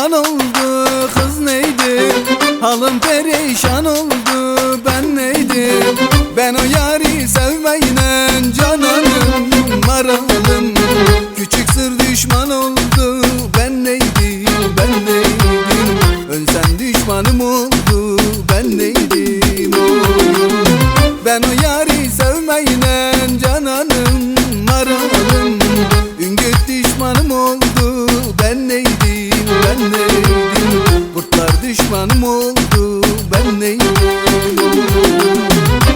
Can oldu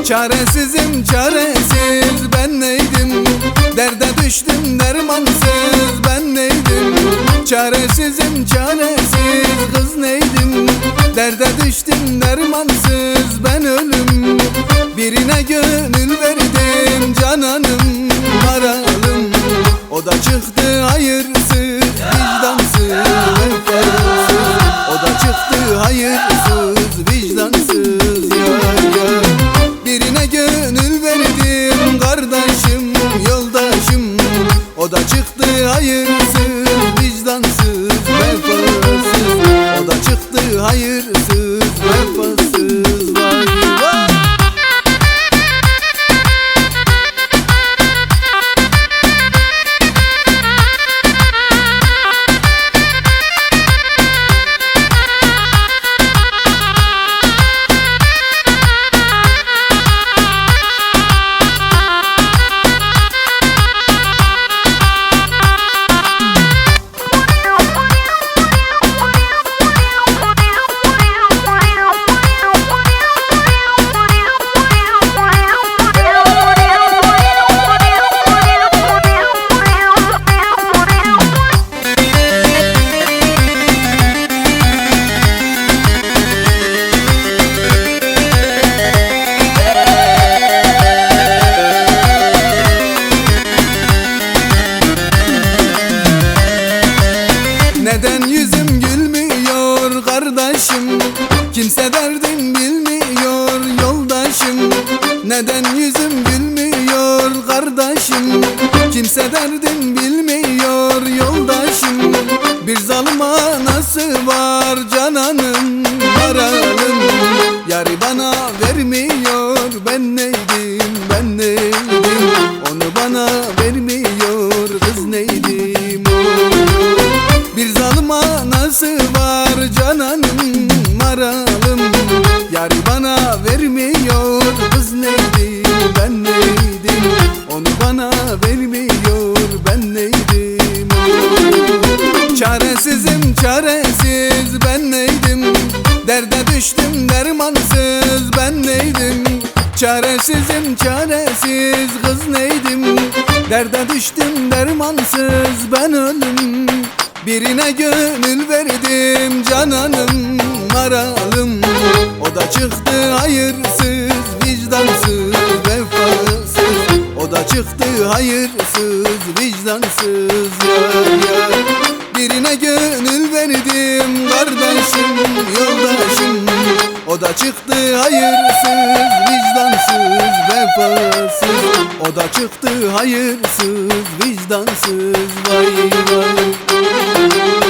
Çaresizim çaresiz. Ben neydim? Derde düştüm dermansız. Ben neydim? Çaresizim çaresiz. Kız neydim? Derde düştüm dermansız. Ben ölüm. Birine gönül verdim cananım maralım O da çıktı hayırsız yoldaşım O da çıktı hayırsız vicdansız vefasız O da çıktı hayırsız Derdim bilmiyor yoldaşım. Neden yüzüm gülmüyor kardeşim? Kimse derdim bilmiyor yoldaşım. Bir zalim anası var cananım maralım Yari bana vermiyor ben neydim ben neydim? Onu bana vermiyor kız neydim? Bir zalim anası var cananım maralım Yari bana vermiyor. Kız neydi? Ben neydim? Onu bana vermiyor. Ben neydim? Çaresizim çaresiz. Ben neydim? Derde düştüm dermansız. Ben neydim? Çaresizim çaresiz. Kız neydim? Derde düştüm dermansız. Ben ölüm. Birine gönül verdim cananım. Maralım O da çıktı hayırsız vicdansız vefasız. O da çıktı hayırsız vicdansız. Yar yar Birine gönül verdim kardeşim yoldaşım. O da çıktı hayırsız vicdansız vefasız. O da çıktı hayırsız vicdansız. Vay vay